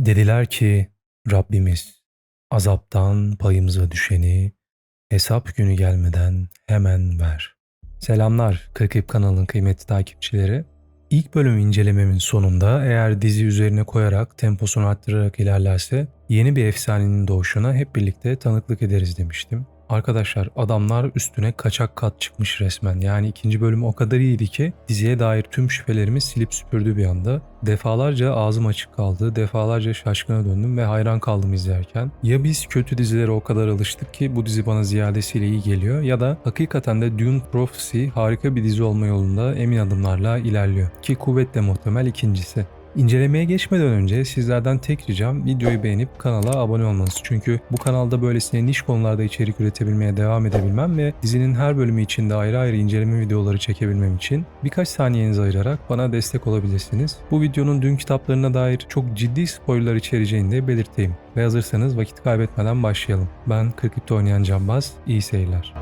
Dediler ki Rabbimiz azaptan payımıza düşeni hesap günü gelmeden hemen ver. Selamlar Kırkıp kanalının kıymetli takipçileri. İlk bölüm incelememin sonunda eğer dizi üzerine koyarak temposunu arttırarak ilerlerse yeni bir efsanenin doğuşuna hep birlikte tanıklık ederiz demiştim. Arkadaşlar adamlar üstüne kaçak kat çıkmış resmen. Yani ikinci bölüm o kadar iyiydi ki diziye dair tüm şüphelerimi silip süpürdü bir anda. Defalarca ağzım açık kaldı, defalarca şaşkına döndüm ve hayran kaldım izlerken. Ya biz kötü dizilere o kadar alıştık ki bu dizi bana ziyadesiyle iyi geliyor ya da hakikaten de Dune Prophecy harika bir dizi olma yolunda emin adımlarla ilerliyor. Ki kuvvetle muhtemel ikincisi. İncelemeye geçmeden önce sizlerden tek ricam videoyu beğenip kanala abone olmanız. Çünkü bu kanalda böylesine niş konularda içerik üretebilmeye devam edebilmem ve dizinin her bölümü içinde ayrı ayrı inceleme videoları çekebilmem için birkaç saniyenizi ayırarak bana destek olabilirsiniz. Bu videonun dün kitaplarına dair çok ciddi spoilerlar içereceğini de belirteyim. Ve hazırsanız vakit kaybetmeden başlayalım. Ben Kırkip'te oynayan Cambaz, iyi seyirler.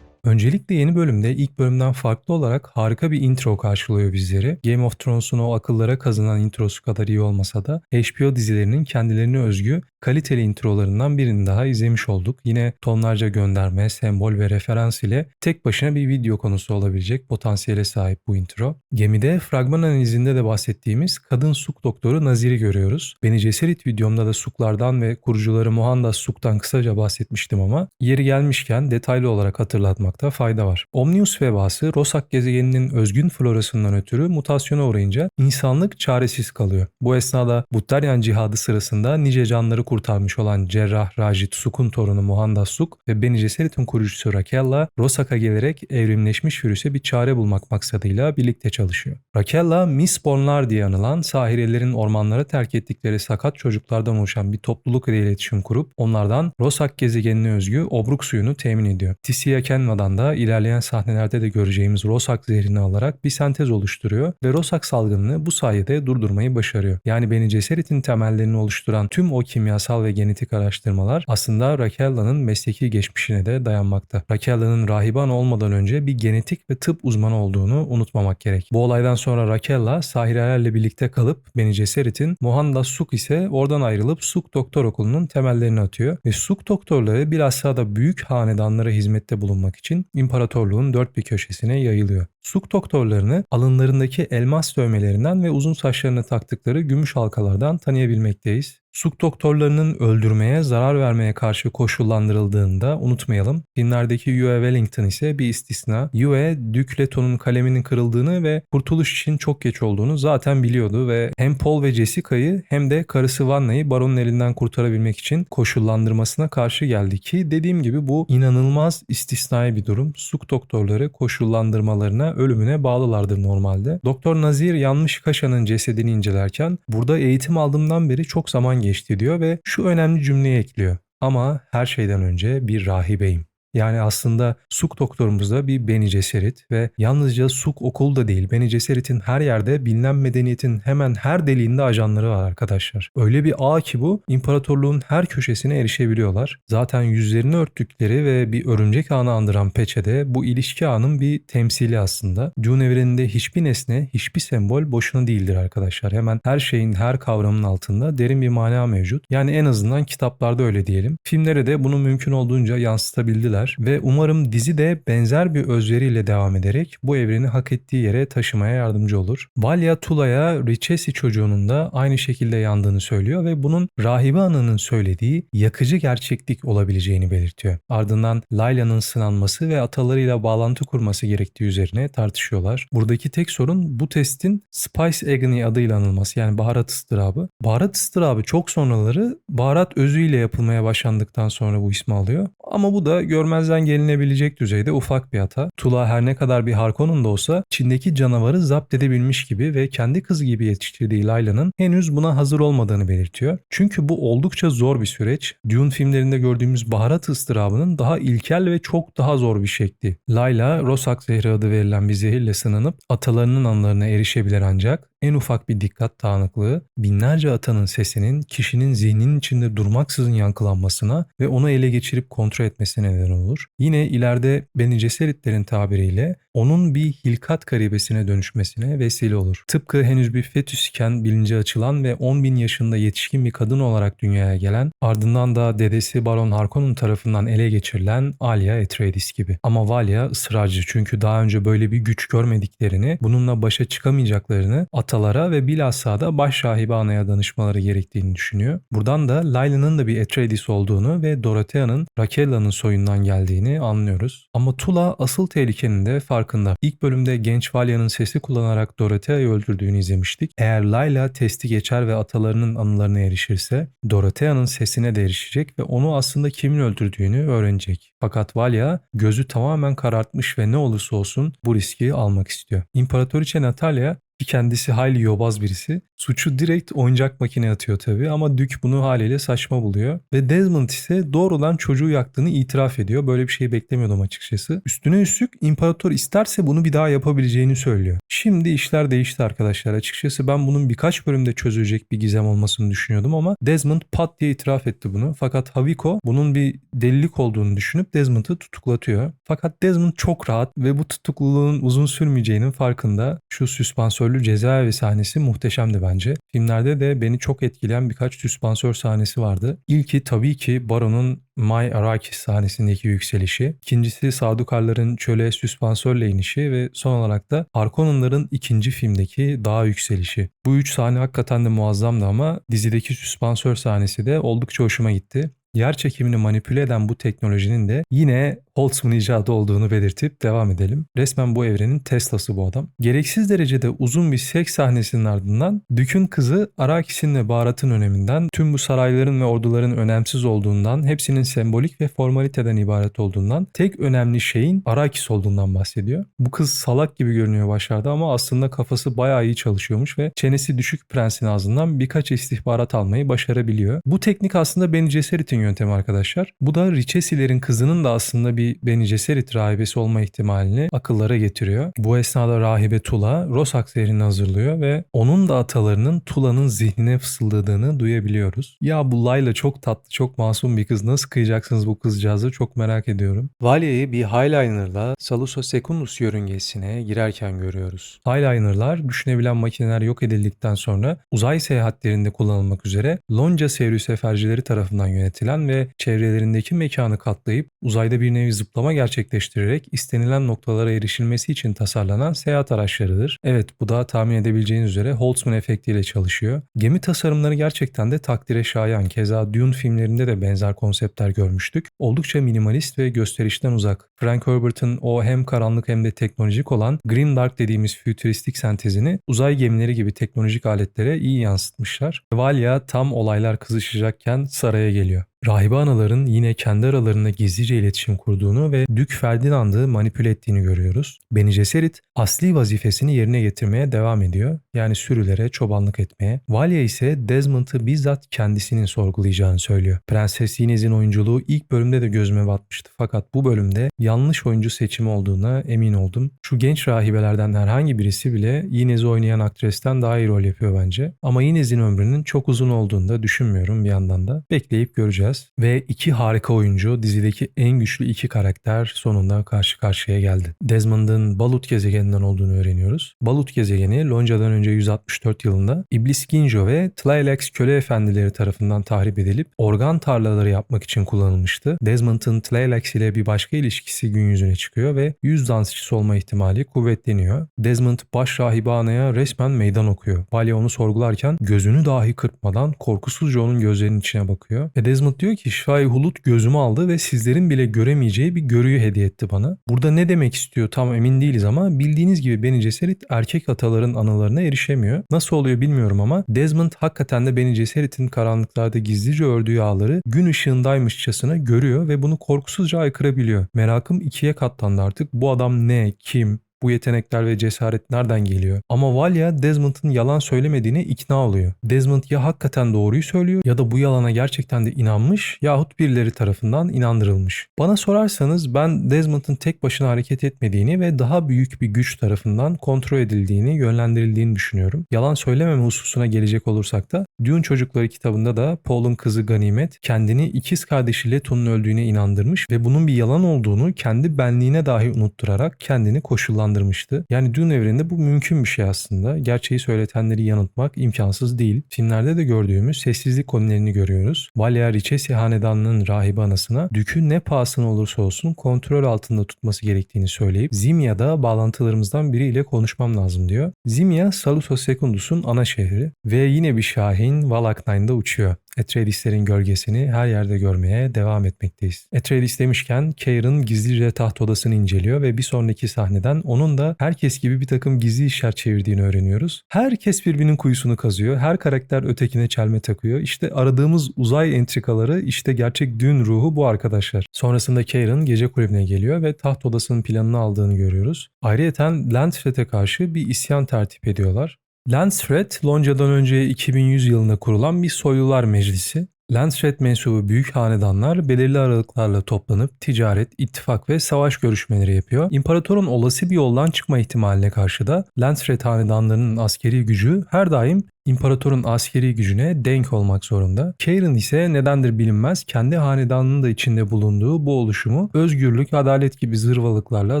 Öncelikle yeni bölümde ilk bölümden farklı olarak harika bir intro karşılıyor bizleri. Game of Thrones'un o akıllara kazınan introsu kadar iyi olmasa da HBO dizilerinin kendilerine özgü kaliteli introlarından birini daha izlemiş olduk. Yine tonlarca gönderme, sembol ve referans ile tek başına bir video konusu olabilecek potansiyele sahip bu intro. Gemide fragman analizinde de bahsettiğimiz kadın suk doktoru Nazir'i görüyoruz. Beni Ceserit videomda da suklardan ve kurucuları Muhandas Suk'tan kısaca bahsetmiştim ama yeri gelmişken detaylı olarak hatırlatmakta fayda var. Omnius vebası Rosak gezegeninin özgün florasından ötürü mutasyona uğrayınca insanlık çaresiz kalıyor. Bu esnada Buttaryan cihadı sırasında nice canları kurtarmış olan cerrah Rajit Suk'un torunu Muhandas Suk ve Beni Gesserit'in kurucusu Rakella, Rosak'a gelerek evrimleşmiş virüse bir çare bulmak maksadıyla birlikte çalışıyor. Rakella, Mistbornlar diye anılan sahirelerin ormanlara terk ettikleri sakat çocuklardan oluşan bir topluluk ile iletişim kurup onlardan Rosak gezegenine özgü obruk suyunu temin ediyor. Tisia Kenva'dan da ilerleyen sahnelerde de göreceğimiz Rosak zehrini alarak bir sentez oluşturuyor ve Rosak salgınını bu sayede durdurmayı başarıyor. Yani Beni Gesserit'in temellerini oluşturan tüm o kimyasal kimyasal ve genetik araştırmalar aslında Rakella'nın mesleki geçmişine de dayanmakta. Rakella'nın rahiban olmadan önce bir genetik ve tıp uzmanı olduğunu unutmamak gerek. Bu olaydan sonra Rakella sahirelerle birlikte kalıp Beni Gesserit'in Mohanda Suk ise oradan ayrılıp Suk Doktor Okulu'nun temellerini atıyor ve Suk doktorları bilhassa da büyük hanedanlara hizmette bulunmak için imparatorluğun dört bir köşesine yayılıyor. Suk doktorlarını alınlarındaki elmas dövmelerinden ve uzun saçlarına taktıkları gümüş halkalardan tanıyabilmekteyiz. Suk doktorlarının öldürmeye, zarar vermeye karşı koşullandırıldığında unutmayalım. Filmlerdeki Yue Wellington ise bir istisna. Yue, Duke Leto'nun kaleminin kırıldığını ve kurtuluş için çok geç olduğunu zaten biliyordu ve hem Paul ve Jessica'yı hem de karısı Vanna'yı baronun elinden kurtarabilmek için koşullandırmasına karşı geldi ki dediğim gibi bu inanılmaz istisnai bir durum. Suk doktorları koşullandırmalarına ölümüne bağlılardır normalde. Doktor Nazir yanmış Kaşa'nın cesedini incelerken burada eğitim aldığımdan beri çok zaman geçti diyor ve şu önemli cümleyi ekliyor. Ama her şeyden önce bir rahibeyim. Yani aslında Suk doktorumuz da bir Beni Ceserit ve yalnızca Suk okul da değil. Beni Ceserit'in her yerde bilinen medeniyetin hemen her deliğinde ajanları var arkadaşlar. Öyle bir ağ ki bu imparatorluğun her köşesine erişebiliyorlar. Zaten yüzlerini örttükleri ve bir örümcek ağını andıran peçede bu ilişki ağının bir temsili aslında. Dune evreninde hiçbir nesne, hiçbir sembol boşuna değildir arkadaşlar. Hemen her şeyin, her kavramın altında derin bir mana mevcut. Yani en azından kitaplarda öyle diyelim. Filmlere de bunu mümkün olduğunca yansıtabildiler eder ve umarım dizi de benzer bir özveriyle devam ederek bu evreni hak ettiği yere taşımaya yardımcı olur. Valya Tula'ya Richesi çocuğunun da aynı şekilde yandığını söylüyor ve bunun rahibe ananın söylediği yakıcı gerçeklik olabileceğini belirtiyor. Ardından Layla'nın sınanması ve atalarıyla bağlantı kurması gerektiği üzerine tartışıyorlar. Buradaki tek sorun bu testin Spice Agony adıyla anılması yani baharat ıstırabı. Baharat ıstırabı çok sonraları baharat özüyle yapılmaya başlandıktan sonra bu ismi alıyor. Ama bu da görmez görmezden gelinebilecek düzeyde ufak bir hata. Tula her ne kadar bir Harkonnen da olsa Çin'deki canavarı zapt edebilmiş gibi ve kendi kızı gibi yetiştirdiği Layla'nın henüz buna hazır olmadığını belirtiyor. Çünkü bu oldukça zor bir süreç. Dune filmlerinde gördüğümüz baharat ıstırabının daha ilkel ve çok daha zor bir şekli. Layla, Rosak zehri adı verilen bir zehirle sınanıp atalarının anlarına erişebilir ancak en ufak bir dikkat dağınıklığı binlerce atanın sesinin kişinin zihninin içinde durmaksızın yankılanmasına ve onu ele geçirip kontrol kontrol etmesine neden olur. Yine ileride Bene Gesseritlerin tabiriyle onun bir hilkat garibesine dönüşmesine vesile olur. Tıpkı henüz bir fetüs iken bilinci açılan ve 10 bin yaşında yetişkin bir kadın olarak dünyaya gelen, ardından da dedesi Baron Harkonnen tarafından ele geçirilen Alia Atreides gibi. Ama Valia ısrarcı çünkü daha önce böyle bir güç görmediklerini, bununla başa çıkamayacaklarını atalara ve bilhassa da baş rahibe anaya danışmaları gerektiğini düşünüyor. Buradan da Layla'nın da bir Atreides olduğunu ve Dorothea'nın Rakella'nın soyundan geldiğini anlıyoruz. Ama Tula asıl tehlikenin de farkında. İlk bölümde genç Valia'nın sesi kullanarak Dorothea'yı öldürdüğünü izlemiştik. Eğer Layla testi geçer ve atalarının anılarına erişirse Dorothea'nın sesine de erişecek ve onu aslında kimin öldürdüğünü öğrenecek. Fakat Valia gözü tamamen karartmış ve ne olursa olsun bu riski almak istiyor. İmparatoriçe Natalia ki kendisi hayli yobaz birisi. Suçu direkt oyuncak makineye atıyor tabii ama Dük bunu haliyle saçma buluyor. Ve Desmond ise doğrudan çocuğu yaktığını itiraf ediyor. Böyle bir şey beklemiyordum açıkçası. Üstüne üstlük imparator isterse bunu bir daha yapabileceğini söylüyor. Şimdi işler değişti arkadaşlar. Açıkçası ben bunun birkaç bölümde çözülecek bir gizem olmasını düşünüyordum ama Desmond pat diye itiraf etti bunu. Fakat Haviko bunun bir delilik olduğunu düşünüp Desmond'ı tutuklatıyor. Fakat Desmond çok rahat ve bu tutukluluğun uzun sürmeyeceğinin farkında. Şu süspansörlü cezaevi sahnesi muhteşemdi bence. Filmlerde de beni çok etkileyen birkaç süspansör sahnesi vardı. İlki tabii ki Baron'un My Arrakis sahnesindeki yükselişi. İkincisi Sadukarların çöle süspansörle inişi ve son olarak da Harkonnenların ikinci filmdeki dağ yükselişi. Bu üç sahne hakikaten de muazzamdı ama dizideki süspansör sahnesi de oldukça hoşuma gitti yer çekimini manipüle eden bu teknolojinin de yine Holtzman icadı olduğunu belirtip devam edelim. Resmen bu evrenin Tesla'sı bu adam. Gereksiz derecede uzun bir seks sahnesinin ardından Dük'ün kızı Arakis'in ve baharatın öneminden, tüm bu sarayların ve orduların önemsiz olduğundan, hepsinin sembolik ve formaliteden ibaret olduğundan, tek önemli şeyin Arakis olduğundan bahsediyor. Bu kız salak gibi görünüyor başlarda ama aslında kafası bayağı iyi çalışıyormuş ve çenesi düşük prensin ağzından birkaç istihbarat almayı başarabiliyor. Bu teknik aslında Beni Ceserit'in yöntemi arkadaşlar. Bu da Richesilerin kızının da aslında bir Beni Ceserit rahibesi olma ihtimalini akıllara getiriyor. Bu esnada rahibe Tula Rosak zehrini hazırlıyor ve onun da atalarının Tula'nın zihnine fısıldadığını duyabiliyoruz. Ya bu Layla çok tatlı, çok masum bir kız. Nasıl kıyacaksınız bu kızcağızı çok merak ediyorum. Valia'yı bir Highliner'la Saluso Secundus yörüngesine girerken görüyoruz. Highliner'lar düşünebilen makineler yok edildikten sonra uzay seyahatlerinde kullanılmak üzere Lonca Seyrü Sefercileri tarafından yönetilen ve çevrelerindeki mekanı katlayıp uzayda bir nevi zıplama gerçekleştirerek istenilen noktalara erişilmesi için tasarlanan seyahat araçlarıdır. Evet bu da tahmin edebileceğiniz üzere Holtzman efektiyle çalışıyor. Gemi tasarımları gerçekten de takdire şayan. Keza Dune filmlerinde de benzer konseptler görmüştük. Oldukça minimalist ve gösterişten uzak. Frank Herbert'ın o hem karanlık hem de teknolojik olan Grimdark dediğimiz fütüristik sentezini uzay gemileri gibi teknolojik aletlere iyi yansıtmışlar. Valia tam olaylar kızışacakken saraya geliyor. Rahibe anaların yine kendi aralarında gizlice iletişim kurduğunu ve Dük Ferdinand'ı manipüle ettiğini görüyoruz. Beni Gesserit asli vazifesini yerine getirmeye devam ediyor. Yani sürülere çobanlık etmeye. Valya ise Desmond'ı bizzat kendisinin sorgulayacağını söylüyor. Prenses Inez'in oyunculuğu ilk bölümde de gözüme batmıştı. Fakat bu bölümde yanlış oyuncu seçimi olduğuna emin oldum. Şu genç rahibelerden herhangi birisi bile Inez'i oynayan aktresten daha iyi rol yapıyor bence. Ama Inez'in ömrünün çok uzun olduğunu da düşünmüyorum bir yandan da. Bekleyip göreceğiz göreceğiz. Ve iki harika oyuncu dizideki en güçlü iki karakter sonunda karşı karşıya geldi. Desmond'ın Balut gezegeninden olduğunu öğreniyoruz. Balut gezegeni Lonca'dan önce 164 yılında İblis Ginjo ve Tleilax köle efendileri tarafından tahrip edilip organ tarlaları yapmak için kullanılmıştı. Desmond'ın Tleilax ile bir başka ilişkisi gün yüzüne çıkıyor ve yüz dansçısı olma ihtimali kuvvetleniyor. Desmond baş rahibaneye resmen meydan okuyor. Valya onu sorgularken gözünü dahi kırpmadan korkusuzca onun gözlerinin içine bakıyor. Ve Desmond diyor diyor ki Şifai Hulut gözümü aldı ve sizlerin bile göremeyeceği bir görüyü hediye etti bana. Burada ne demek istiyor tam emin değiliz ama bildiğiniz gibi Beni Ceserit erkek ataların anılarına erişemiyor. Nasıl oluyor bilmiyorum ama Desmond hakikaten de Beni Ceserit'in karanlıklarda gizlice ördüğü ağları gün ışığındaymışçasına görüyor ve bunu korkusuzca aykırabiliyor. Merakım ikiye katlandı artık. Bu adam ne, kim, Bu yetenekler ve cesaret nereden geliyor? Ama Valya Desmond'ın yalan söylemediğine ikna oluyor. Desmond ya hakikaten doğruyu söylüyor ya da bu yalana gerçekten de inanmış yahut birileri tarafından inandırılmış. Bana sorarsanız ben Desmond'ın tek başına hareket etmediğini ve daha büyük bir güç tarafından kontrol edildiğini, yönlendirildiğini düşünüyorum. Yalan söylememe hususuna gelecek olursak da Dune Çocukları kitabında da Paul'un kızı Ganimet kendini ikiz kardeşi Leto'nun öldüğüne inandırmış ve bunun bir yalan olduğunu kendi benliğine dahi unutturarak kendini koşullandırmıştı. Yani Dune evreninde bu mümkün bir şey aslında. Gerçeği söyletenleri yanıltmak imkansız değil. Filmlerde de gördüğümüz sessizlik konilerini görüyoruz. Valia Richesi hanedanının rahibi anasına dükü ne pahasına olursa olsun kontrol altında tutması gerektiğini söyleyip Zimia'da bağlantılarımızdan biriyle konuşmam lazım diyor. Zimia Salusa Secundus'un ana şehri ve yine bir şahin Valak Nine'da uçuyor. Atreides'lerin gölgesini her yerde görmeye devam etmekteyiz. Atreides demişken Kair'ın gizlice taht odasını inceliyor ve bir sonraki sahneden onun da herkes gibi bir takım gizli işler çevirdiğini öğreniyoruz. Herkes birbirinin kuyusunu kazıyor. Her karakter ötekine çelme takıyor. İşte aradığımız uzay entrikaları işte gerçek dün ruhu bu arkadaşlar. Sonrasında Kair'ın gece kulübüne geliyor ve taht odasının planını aldığını görüyoruz. Ayrıca Landsfred'e karşı bir isyan tertip ediyorlar. Landsfred, Lonca'dan önce 2100 yılında kurulan bir soylular meclisi. Landsfred mensubu büyük hanedanlar belirli aralıklarla toplanıp ticaret, ittifak ve savaş görüşmeleri yapıyor. İmparatorun olası bir yoldan çıkma ihtimaline karşı da Landsfred hanedanlarının askeri gücü her daim imparatorun askeri gücüne denk olmak zorunda. Karen ise nedendir bilinmez kendi hanedanının da içinde bulunduğu bu oluşumu özgürlük, adalet gibi zırvalıklarla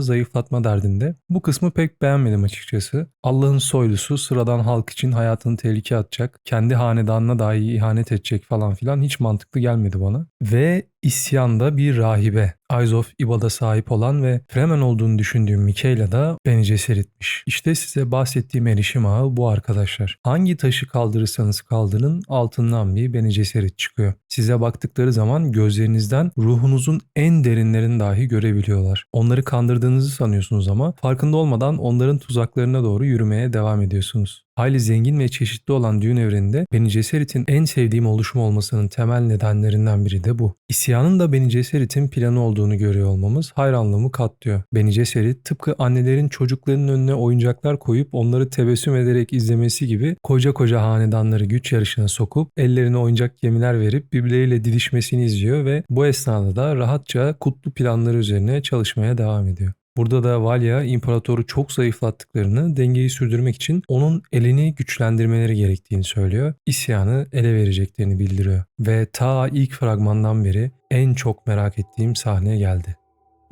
zayıflatma derdinde. Bu kısmı pek beğenmedim açıkçası. Allah'ın soylusu sıradan halk için hayatını tehlikeye atacak, kendi hanedanına dahi ihanet edecek falan filan hiç mantıklı gelmedi bana. Ve isyanda bir rahibe. Eyes of İbada sahip olan ve Fremen olduğunu düşündüğüm Mikaela da beni cesaretmiş. İşte size bahsettiğim erişim ağı bu arkadaşlar. Hangi taşı kaldırırsanız kaldırın altından bir beni cesaret çıkıyor. Size baktıkları zaman gözlerinizden ruhunuzun en derinlerini dahi görebiliyorlar. Onları kandırdığınızı sanıyorsunuz ama farkında olmadan onların tuzaklarına doğru yürümeye devam ediyorsunuz. Hayli zengin ve çeşitli olan düğün evreninde Beni Gesserit'in en sevdiğim oluşum olmasının temel nedenlerinden biri de bu. İsyanın da Beni Gesserit'in planı olduğunu görüyor olmamız hayranlığımı katlıyor. Beni Gesserit tıpkı annelerin çocuklarının önüne oyuncaklar koyup onları tebessüm ederek izlemesi gibi koca koca hanedanları güç yarışına sokup ellerine oyuncak gemiler verip birbirleriyle didişmesini izliyor ve bu esnada da rahatça kutlu planları üzerine çalışmaya devam ediyor. Burada da Valya imparatoru çok zayıflattıklarını dengeyi sürdürmek için onun elini güçlendirmeleri gerektiğini söylüyor. İsyanı ele vereceklerini bildiriyor. Ve ta ilk fragmandan beri en çok merak ettiğim sahne geldi.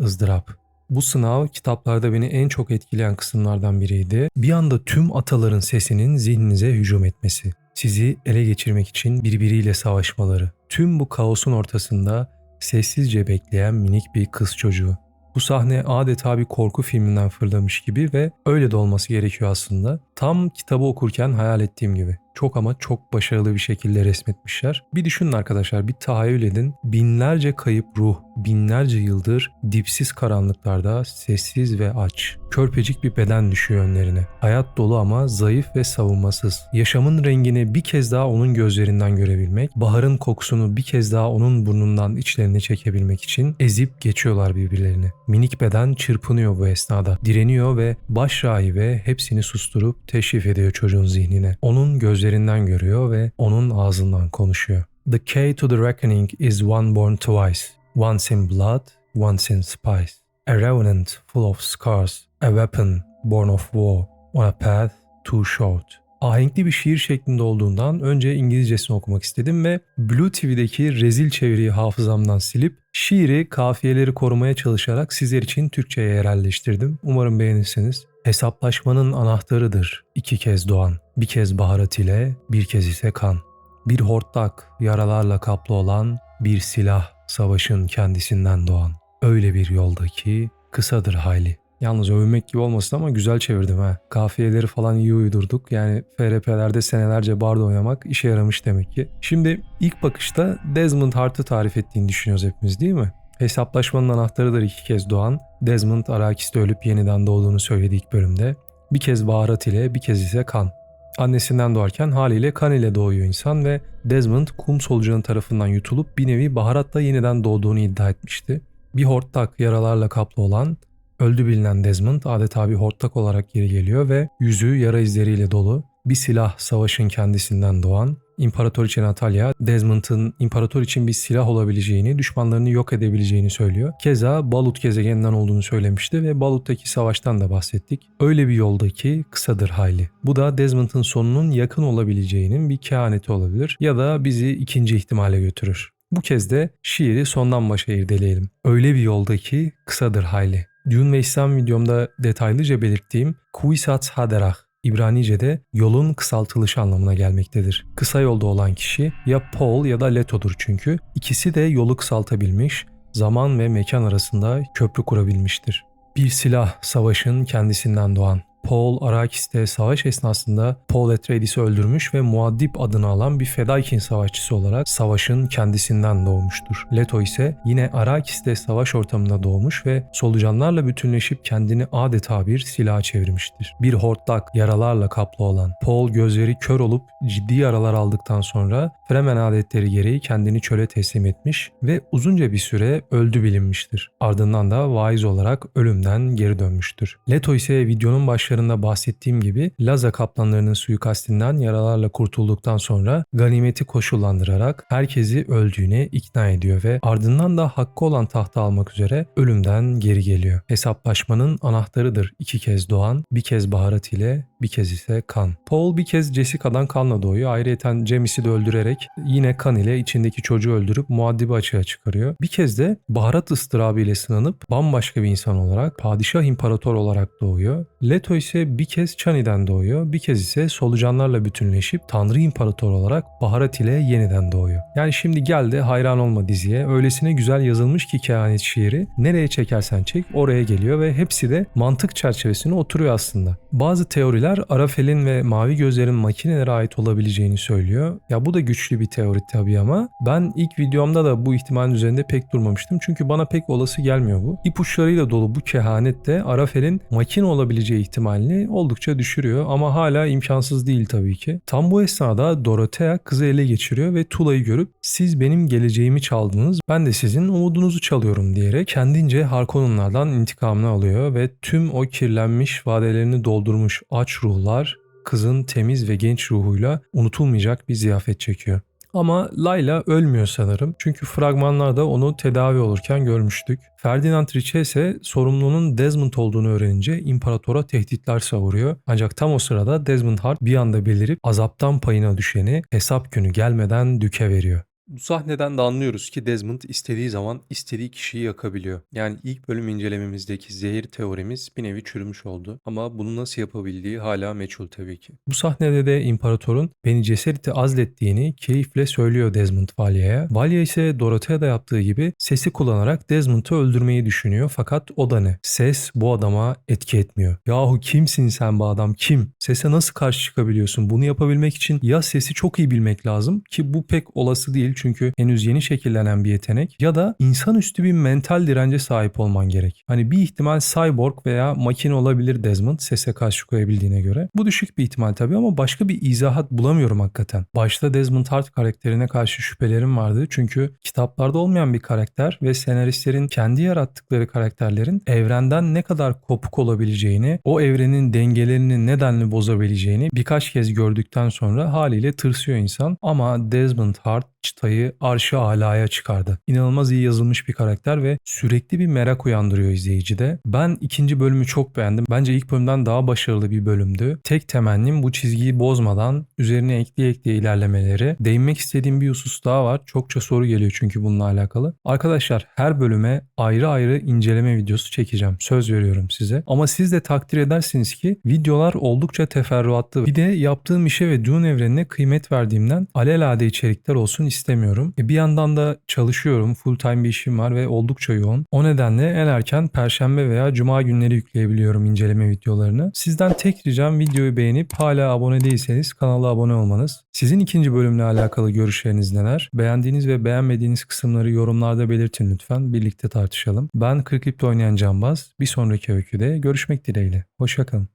ızdırap. Bu sınav kitaplarda beni en çok etkileyen kısımlardan biriydi. Bir anda tüm ataların sesinin zihninize hücum etmesi. Sizi ele geçirmek için birbiriyle savaşmaları. Tüm bu kaosun ortasında sessizce bekleyen minik bir kız çocuğu. Bu sahne adeta bir korku filminden fırlamış gibi ve öyle de olması gerekiyor aslında. Tam kitabı okurken hayal ettiğim gibi. Çok ama çok başarılı bir şekilde resmetmişler. Bir düşünün arkadaşlar bir tahayyül edin. Binlerce kayıp ruh, binlerce yıldır dipsiz karanlıklarda sessiz ve aç. Körpecik bir beden düşüyor önlerine. Hayat dolu ama zayıf ve savunmasız. Yaşamın rengini bir kez daha onun gözlerinden görebilmek, baharın kokusunu bir kez daha onun burnundan içlerine çekebilmek için ezip geçiyorlar birbirlerini. Minik beden çırpınıyor bu esnada. Direniyor ve baş rahibe hepsini susturup teşrif ediyor çocuğun zihnine. Onun gözlerinden görüyor ve onun ağzından konuşuyor. The key to the reckoning is one born twice. Once in blood, once in spice. A revenant full of scars. A weapon born of war. On a path too short. Ahenkli bir şiir şeklinde olduğundan önce İngilizcesini okumak istedim ve Blue TV'deki rezil çeviriyi hafızamdan silip şiiri kafiyeleri korumaya çalışarak sizler için Türkçe'ye yerelleştirdim. Umarım beğenirsiniz. Hesaplaşmanın anahtarıdır iki kez doğan. Bir kez baharat ile bir kez ise kan. Bir hortlak yaralarla kaplı olan bir silah savaşın kendisinden doğan. Öyle bir yoldaki kısadır hayli. Yalnız övünmek gibi olmasın ama güzel çevirdim ha. Kafiyeleri falan iyi uydurduk. Yani FRP'lerde senelerce bardo oynamak işe yaramış demek ki. Şimdi ilk bakışta Desmond Hart'ı tarif ettiğini düşünüyoruz hepimiz değil mi? Hesaplaşmanın anahtarıdır iki kez doğan. Desmond Arakis'te ölüp yeniden doğduğunu söyledi ilk bölümde. Bir kez baharat ile bir kez ise kan. Annesinden doğarken haliyle kan ile doğuyor insan ve Desmond kum solucanın tarafından yutulup bir nevi baharatla yeniden doğduğunu iddia etmişti. Bir hortlak yaralarla kaplı olan öldü bilinen Desmond adeta bir hortlak olarak geri geliyor ve yüzü yara izleriyle dolu. Bir silah savaşın kendisinden doğan, İmparatoriçe Natalya, Desmond'ın imparator için bir silah olabileceğini, düşmanlarını yok edebileceğini söylüyor. Keza Balut gezegeninden olduğunu söylemişti ve Balut'taki savaştan da bahsettik. Öyle bir yolda ki kısadır hayli. Bu da Desmond'ın sonunun yakın olabileceğinin bir kehaneti olabilir ya da bizi ikinci ihtimale götürür. Bu kez de şiiri sondan başa irdeleyelim. Öyle bir yolda ki kısadır hayli. Dune ve İslam videomda detaylıca belirttiğim Kuisat Haderah İbranice'de yolun kısaltılışı anlamına gelmektedir. Kısa yolda olan kişi ya Paul ya da Leto'dur çünkü ikisi de yolu kısaltabilmiş, zaman ve mekan arasında köprü kurabilmiştir. Bir silah savaşın kendisinden doğan. Paul Arakis'te savaş esnasında Paul Atreides'i öldürmüş ve Muaddip adını alan bir Fedaykin savaşçısı olarak savaşın kendisinden doğmuştur. Leto ise yine Arakis'te savaş ortamında doğmuş ve solucanlarla bütünleşip kendini adeta bir silaha çevirmiştir. Bir hortlak yaralarla kaplı olan Paul gözleri kör olup ciddi yaralar aldıktan sonra Fremen adetleri gereği kendini çöle teslim etmiş ve uzunca bir süre öldü bilinmiştir. Ardından da vaiz olarak ölümden geri dönmüştür. Leto ise videonun başlarında bahsettiğim gibi Laza kaplanlarının suikastinden yaralarla kurtulduktan sonra ganimeti koşullandırarak herkesi öldüğüne ikna ediyor ve ardından da hakkı olan tahta almak üzere ölümden geri geliyor. Hesaplaşmanın anahtarıdır iki kez doğan, bir kez baharat ile bir kez ise kan. Paul bir kez Jessica'dan kanla doğuyor. Ayrıca Jamis'i de öldürerek yine kan ile içindeki çocuğu öldürüp muaddibi açığa çıkarıyor. Bir kez de baharat ıstırabı ile sınanıp bambaşka bir insan olarak padişah imparator olarak doğuyor. Leto ise bir kez Chani'den doğuyor. Bir kez ise solucanlarla bütünleşip Tanrı imparator olarak baharat ile yeniden doğuyor. Yani şimdi gel de hayran olma diziye. Öylesine güzel yazılmış ki kehanet şiiri. Nereye çekersen çek oraya geliyor ve hepsi de mantık çerçevesine oturuyor aslında. Bazı teoriler Arafel'in ve mavi gözlerin makinelere ait olabileceğini söylüyor. Ya bu da güçlü bir teori tabii ama ben ilk videomda da bu ihtimalin üzerinde pek durmamıştım. Çünkü bana pek olası gelmiyor bu. İpuçlarıyla dolu bu kehanet de Arafel'in makine olabileceği ihtimalini oldukça düşürüyor ama hala imkansız değil tabii ki. Tam bu esnada Dorothea kızı ele geçiriyor ve Tula'yı görüp siz benim geleceğimi çaldınız ben de sizin umudunuzu çalıyorum diyerek kendince Harkonnenlardan intikamını alıyor ve tüm o kirlenmiş vadelerini doldurmuş aç ruhlar kızın temiz ve genç ruhuyla unutulmayacak bir ziyafet çekiyor. Ama Layla ölmüyor sanırım. Çünkü fragmanlarda onu tedavi olurken görmüştük. Ferdinand Riche ise sorumlunun Desmond olduğunu öğrenince imparatora tehditler savuruyor. Ancak tam o sırada Desmond Hart bir anda belirip azaptan payına düşeni hesap günü gelmeden düke veriyor. Bu sahneden de anlıyoruz ki Desmond istediği zaman istediği kişiyi yakabiliyor. Yani ilk bölüm incelememizdeki zehir teorimiz bir nevi çürümüş oldu. Ama bunu nasıl yapabildiği hala meçhul tabii ki. Bu sahnede de imparatorun beni cesareti azlettiğini keyifle söylüyor Desmond Valya'ya. Valya ise Dorothea'da yaptığı gibi sesi kullanarak Desmond'u öldürmeyi düşünüyor. Fakat o da ne? Ses bu adama etki etmiyor. Yahu kimsin sen bu adam kim? Sese nasıl karşı çıkabiliyorsun? Bunu yapabilmek için ya sesi çok iyi bilmek lazım ki bu pek olası değil çünkü henüz yeni şekillenen bir yetenek ya da insanüstü bir mental dirence sahip olman gerek. Hani bir ihtimal cyborg veya makine olabilir Desmond sese karşı koyabildiğine göre. Bu düşük bir ihtimal tabii ama başka bir izahat bulamıyorum hakikaten. Başta Desmond Hart karakterine karşı şüphelerim vardı çünkü kitaplarda olmayan bir karakter ve senaristlerin kendi yarattıkları karakterlerin evrenden ne kadar kopuk olabileceğini, o evrenin dengelerini nedenli bozabileceğini birkaç kez gördükten sonra haliyle tırsıyor insan. Ama Desmond Hart çıtayı arşı alaya çıkardı. İnanılmaz iyi yazılmış bir karakter ve sürekli bir merak uyandırıyor izleyicide. Ben ikinci bölümü çok beğendim. Bence ilk bölümden daha başarılı bir bölümdü. Tek temennim bu çizgiyi bozmadan üzerine ekleye ekleye ilerlemeleri. Değinmek istediğim bir husus daha var. Çokça soru geliyor çünkü bununla alakalı. Arkadaşlar her bölüme ayrı ayrı inceleme videosu çekeceğim. Söz veriyorum size. Ama siz de takdir edersiniz ki videolar oldukça teferruatlı. Bir de yaptığım işe ve Dune evrenine kıymet verdiğimden alelade içerikler olsun istemiyorum. E bir yandan da çalışıyorum. Full time bir işim var ve oldukça yoğun. O nedenle en erken perşembe veya cuma günleri yükleyebiliyorum inceleme videolarını. Sizden tek ricam videoyu beğenip hala abone değilseniz kanala abone olmanız. Sizin ikinci bölümle alakalı görüşleriniz neler? Beğendiğiniz ve beğenmediğiniz kısımları yorumlarda belirtin lütfen. Birlikte tartışalım. Ben Kripto oynayan Canbaz. Bir sonraki öyküde görüşmek dileğiyle. Hoşçakalın.